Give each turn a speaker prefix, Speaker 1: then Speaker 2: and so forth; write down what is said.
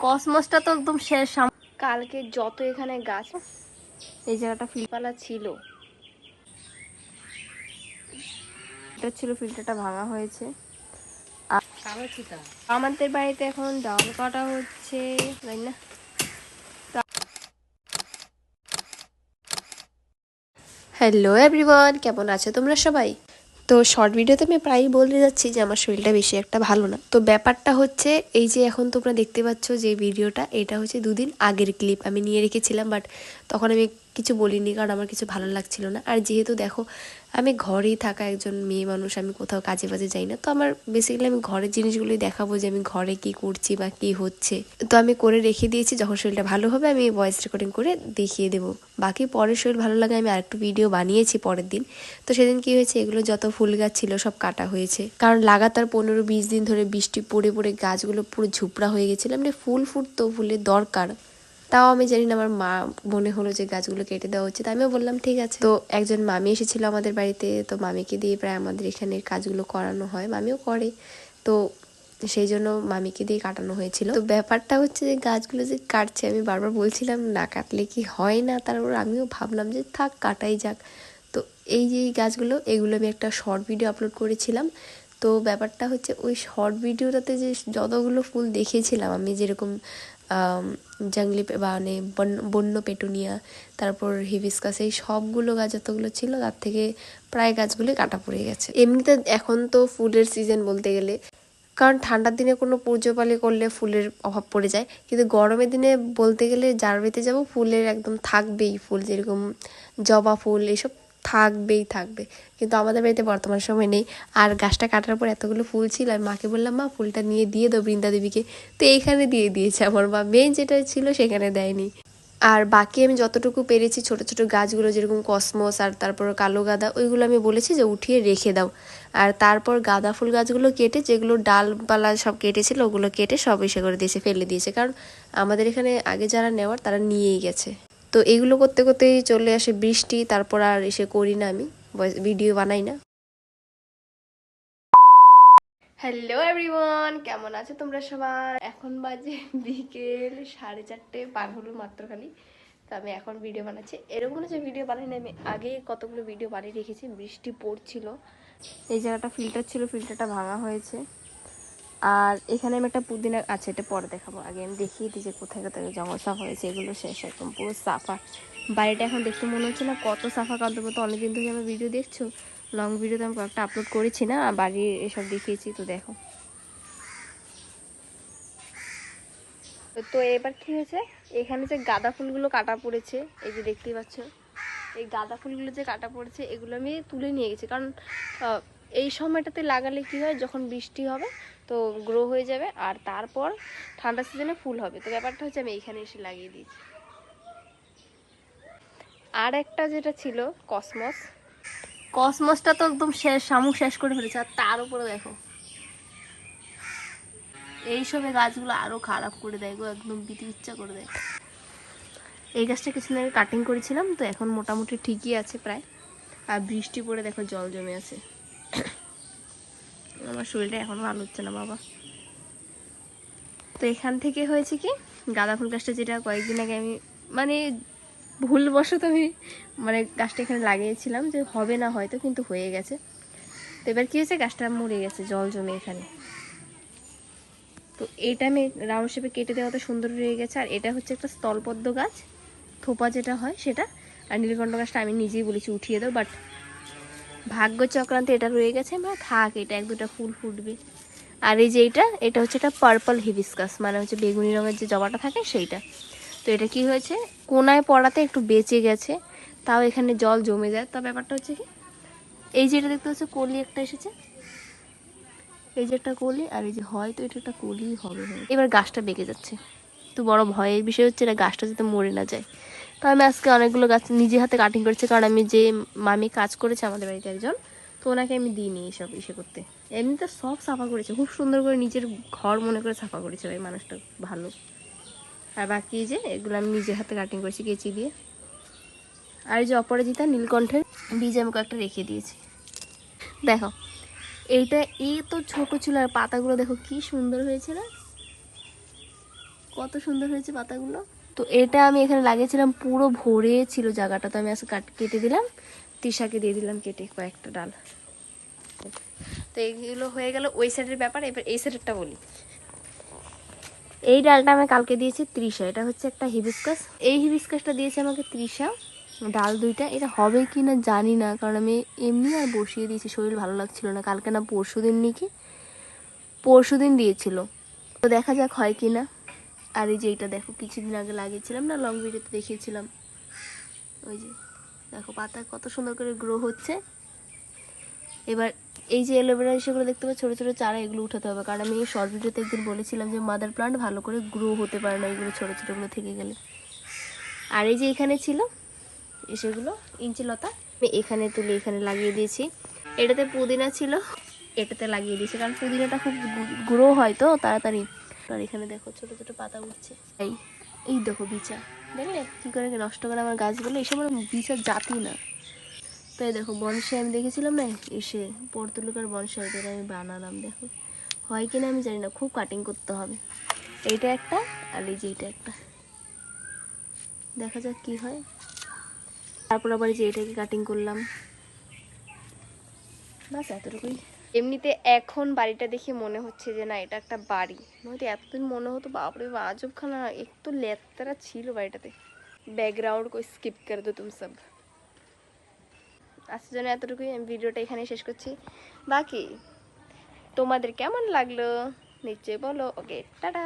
Speaker 1: কসমসটা তো একদম শেষ কালকে যত এখানে গাছ এই জায়গাটা ফিলপালা ছিল। এটা ছিল ফিল্টারটা ভাঙা হয়েছে। আমাদের বাড়িতে এখন ডাল কাটা হচ্ছে তাই না? হ্যালো এভরিওয়ান কেমন আছো তোমরা সবাই? তো শর্ট ভিডিওতে আমি প্রায়ই বলে যাচ্ছি যে আমার শরীরটা বেশি একটা ভালো না। তো ব্যাপারটা হচ্ছে, এই যে এখন তোমরা দেখতে পাচ্ছ যে ভিডিওটা এটা হচ্ছে দুদিন আগের ক্লিপ আমি নিয়ে রেখেছিলাম বাট তখন আমি কিছু বলিনি কারণ আমার কিছু ভালো লাগছিল না। আর যেহেতু দেখো আমি ঘরেই থাকা একজন মেয়ে মানুষ, আমি কোথাও কাজে বাজে যাই না। তো আমার বেসিক্যালি আমি ঘরের জিনিসগুলোই দেখাবো যে আমি ঘরে কি করছি বা কি হচ্ছে। তো আমি করে রেখে দিয়েছি, যখন শরীরটা ভালো হবে আমি ভয়েস রেকর্ডিং করে দেখিয়ে দেবো। বাকি পরের শরীর ভালো লাগে আমি আরেকটু ভিডিও বানিয়েছি পরের দিন। তো সেদিন কি হয়েছে, এগুলো যত ফুল গাছ ছিল সব কাটা হয়েছে। কারণ লাগাতার পনেরো বিশ দিন ধরে বৃষ্টি পড়ে পড়ে গাছগুলো পুরো ঝুপড়া হয়ে গেছিল। মানে ফুল ফুটতো, ফুলের দরকার। তাও আমি জানি না আমার মা মনে হলো যে গাছগুলো কেটে দেওয়া হচ্ছে তো আমিও বললাম, ঠিক আছে। তো একজন মামি এসেছিল আমাদের বাড়িতে, তো মামিকে দিয়ে প্রায় আমাদের এখানে কাজগুলো করানো হয়। মামিও করে। তো সেই জন্য মামিকে দিয়ে কাটানো হয়েছিল। তো ব্যাপারটা হচ্ছে যে গাছগুলো যে কাটছে, আমি বারবার বলছিলাম, না কাটলে কি হয় না? তারপর আমিও ভাবলাম যে, থাক, কাটাই যাক। তো এই যে গাছগুলো, এগুলো আমি একটা শর্ট ভিডিও আপলোড করেছিলাম। তো ব্যাপারটা হচ্ছে, ওই শর্ট ভিডিওটাতে যে যতগুলো ফুল দেখিয়েছিলাম আমি যেরকম জাংলি মানে বন- বন্য পেটুনিয়া, তারপর হিবিস্কাস, এই সবগুলো গাছ যতগুলো ছিল তার থেকে প্রায় গাছগুলি কাটা পড়ে গেছে। এমনিতে এখন তো ফুলের সিজন বলতে গেলে, কারণ ঠান্ডার দিনে কোনো পুজো পালি করলে ফুলের অভাব পড়ে যায়, কিন্তু গরমের দিনে বলতে গেলে যার বাড়িতে যাব, ফুলের একদম থাকবেই ফুল, যেরকম জবা ফুল, এসব থাকবেই থাকবে। কিন্তু আমাদের বাড়িতে বর্তমান সময় নেই। আর গাছটা কাটার পর এতগুলো ফুল ছিল আমি মাকে বললাম, মা, ফুলটা নিয়ে দিয়ে দাও বৃন্দা দেবীকে। তো এইখানে দিয়ে দিয়েছে আমার মা। মেন যেটা ছিল সেখানে দেয়নি। আর বাকি আমি যতটুকু পেরেছি, ছোট ছোট গাছগুলো যেরকম কসমস আর তারপর কালো গাঁদা, ওইগুলো আমি বলেছি যে উঠিয়ে রেখে দাও। আর তারপর গাঁদা ফুল গাছগুলো কেটে, যেগুলো ডালপালা সব কেটেছিল, ওগুলো কেটে সব এসে করে দিয়েছে, ফেলে দিয়েছে। কারণ আমাদের এখানে আগে যারা নেওয়ার, তারা নিয়েই গেছে। তো এগুলো করতে করতেই চলে আসে বৃষ্টি, তারপর আর এসে করি না আমি। ভিডিও বানাই না। হ্যালো এভরিওয়ান কেমন আছো তোমরা সবাই? এখন বাজে বিকেল সাড়ে চারটে, পার হলো মাত্র খালি তো আমি এখন ভিডিও বানাচ্ছি। এরকম যে ভিডিও বানাই না, আমি আগে কতগুলো ভিডিও বানিয়ে রেখেছি, বৃষ্টি পড়ছিল। এই জায়গাটা ফিল্টার ছিল ফিল্টারটা ভাঙা হয়েছে। আর এখানে আমি একটা পুদিনা আছে এটা পরে দেখাবো। আগে আমি দেখিয়ে দিই যে কোথায় কোথায় জঙ্গল সাফা হয়েছে, এগুলো শেষ, একদম পুরো সাফা। বাড়িটা এখন দেখতে মনে হচ্ছে না কত সাফা কাঁদতে তো অনেকদিন ধরে আমার ভিডিও দেখছ। লং ভিডিওতে আমি কয়েকটা আপলোড করেছি না বাড়ির এসব দেখিয়েছি, তো দেখো। তো এবার কি হয়েছে? এখানে যে গাঁদা ফুলগুলো কাটা পড়েছে, এই যে দেখতেই পাচ্ছ। এই গাঁদা ফুলগুলো যে কাটা পড়েছে, এগুলো আমি তুলে নিয়ে গেছি। কারণ এই সময়টাতে লাগালে কি হয়, যখন বৃষ্টি হবে তো গ্রো হয়ে যাবে আর তারপর ঠান্ডা সিজনে ফুল হবে। তো ব্যাপারটা হচ্ছে আমি এইখানে এসে লাগিয়ে দিয়েছি। আর একটা যেটা ছিল কসমস কসমসটা তো একদম শেষ, শামুক শেষ করে ফেলেছে। আর তার উপরে দেখো। এইসবে গাছগুলো আরও খারাপ করে দেয় গো, একদম বিতি ইচ্ছা করে দেয়। এই গাছটা কিছুদিন আগে কাটিং করেছিলাম, তো এখন মোটামুটি ঠিকই আছে প্রায়। আর বৃষ্টি পড়ে দেখো জল জমে আছে। আমার শরীরটা এখন ভালো হচ্ছে না, বাবা। তো এখান থেকে হয়েছে কি, গাঁদা ফুল গাছটা যেটা কয়েকদিন আগে আমি মানে ভুলবশত আমি মানে গাছটা এখানে লাগিয়েছিলাম যে হবে না হয়তো, কিন্তু হয়ে গেছে। তো এবার কী হয়েছে, গাছটা মরে গেছে, জল জমে এখানে। তো এটা আমি রাউন্ড শেপে কেটে দেওয়া দেওয়াতে সুন্দর হয়ে গেছে, আর এটা হচ্ছে একটা স্থলপদ্ম গাছ, থোপা যেটা হয় সেটা। আর নীলকণ্ঠ গাছটা আমি নিজেই বলেছি উঠিয়ে দাও, বাট ভাগ্য চক্রান্তে এটা রয়ে গেছে আমরা থাক, এটা এক দুটা ফুল ফুটবে। আর এই যে এটা এটা হচ্ছে একটা পার্পল হিবিস্কাস মানে হচ্ছে বেগুনি রঙের যে জবাটা থাকে সেইটা। তো এটা কি হয়েছে? কোনায় পড়াতে একটু বেঁচে গেছে, তাও এখানে জল জমে যায়। তা ব্যাপারটা হচ্ছে কি, এই যেটা দেখতে হচ্ছে কলি একটা এসেছে। এই যে একটা কলি আর এই যে হয়তো এটা একটা কলি হবে। এবার গাছটা বেঁকে যাচ্ছে। তো বড় ভয়ের বিষয় হচ্ছে, এটা গাছটা যাতে মরে না যায়। তো আমি আজকে অনেকগুলো গাছ নিজে হাতে কাটিং করেছি, কারণ আমি যে মামি কাজ করেছে আমাদের বাড়িতে একজন, তো ওনাকে আমি দিইনি এসব ইসে করতে। এমনিতে সব সাফা করেছে, খুব সুন্দর করে নিজের ঘর মনে করে সাফা করেছে ভাই, মানুষটা ভালো। আর বাকি যে, এগুলো আমি নিজের হাতে কাটিং করেছি, কেচি দিয়ে। আর যে অপরাজিতা, নীলকণ্ঠের বীজ আমি কয়েকটা রেখে দিয়েছি। দেখো, এইটা এই তো ছোট ছিল, আর পাতাগুলো দেখো কি সুন্দর হয়েছে না? কত সুন্দর হয়েছে পাতাগুলো। তো এটা আমি এখানে লাগিয়েছিলাম, পুরো ভরে ছিল জায়গাটা। তো আমি আজকে কাট, কেটে দিলাম, তিশাকে দিয়ে দিলাম কেটে কয়েকটা ডাল। তো এইগুলো হয়ে গেল ওই সাইডের ব্যাপার, এবার এই সাইডেরটা বলি। এই ডালটা আমি কালকে দিয়েছি ত্রিশা, এটা হচ্ছে একটা হিবিস্কাস এই হিবিস্কাসটা দিয়েছে আমাকে ত্রিশা, ডাল দুইটা। এটা হবে কি না জানি না, কারণ আমি এমনি আর বসিয়ে দিয়েছি, শরীর ভালো লাগছিল না। কালকে না পরশু দিন নাকি পরশু দিন দিয়েছিল। তো দেখা যাক হয় কি না। আর এই যে এইটা দেখো, কিছুদিন আগে লাগিয়েছিলাম না লং ভিডিওতে দেখিয়েছিলাম। ওই যে, দেখো পাতা কত সুন্দর করে গ্রো হচ্ছে। এবার এই যে এলোভেরা সেগুলো দেখতে পাচ্ছি, ছোটো ছোটো চারা এগুলো উঠাতে হবে। কারণ আমি শর্ট ভিডিওতে একদিন বলেছিলাম যে মাদার প্লান্ট ভালো করে গ্রো হতে পারে না এগুলো ছোটো ছোটোগুলো থেকে গেলে। আর এই যে এখানে ছিল সেগুলো, ইঞ্চি লতা। আমি এখানে তুলে এখানে লাগিয়ে দিয়েছি। এটাতে পুদিনা ছিল, এটাতে লাগিয়ে দিয়েছি। কারণ পুদিনাটা খুব গ্রো হয় তো, তাড়াতাড়ি আর এখানে দেখো ছোট ছোট পাতা উঠছে। এই এই দেখো বিচা। দেখলে কি করে নষ্ট করে আমার গাছগুলো? এইসব আমার বিচার জাতি না। তো এই দেখো বনসাই আমি দেখেছিলাম না? এসে পর্তুলুকার বনসাই এটা আমি বানালাম, দেখো। হয় কিনা আমি জানি না, খুব কাটিং করতে হবে। এইটা একটা আর এই যে এইটা একটা। দেখা যাক কি হয়। তারপর আবার যে এটাকে কাটিং করলাম। বাস এতটুকুই। এমনিতে এখন বাড়িটা দেখে মনে হচ্ছে যে না, এটা একটা বাড়ি। নয়তো এতদিন মনে হতো, বাপরে, আজবখানা একটু লেতারা ছিল বাড়িটাতে। ব্যাকগ্রাউন্ড কই স্কিপ করে দো তুমি সব। আজকের জন্য এতটুকুই, আমি ভিডিওটা এখানে শেষ করছি। বাকি, তোমাদের কেমন লাগল? নিশ্চয়ই বলো। Okay tata!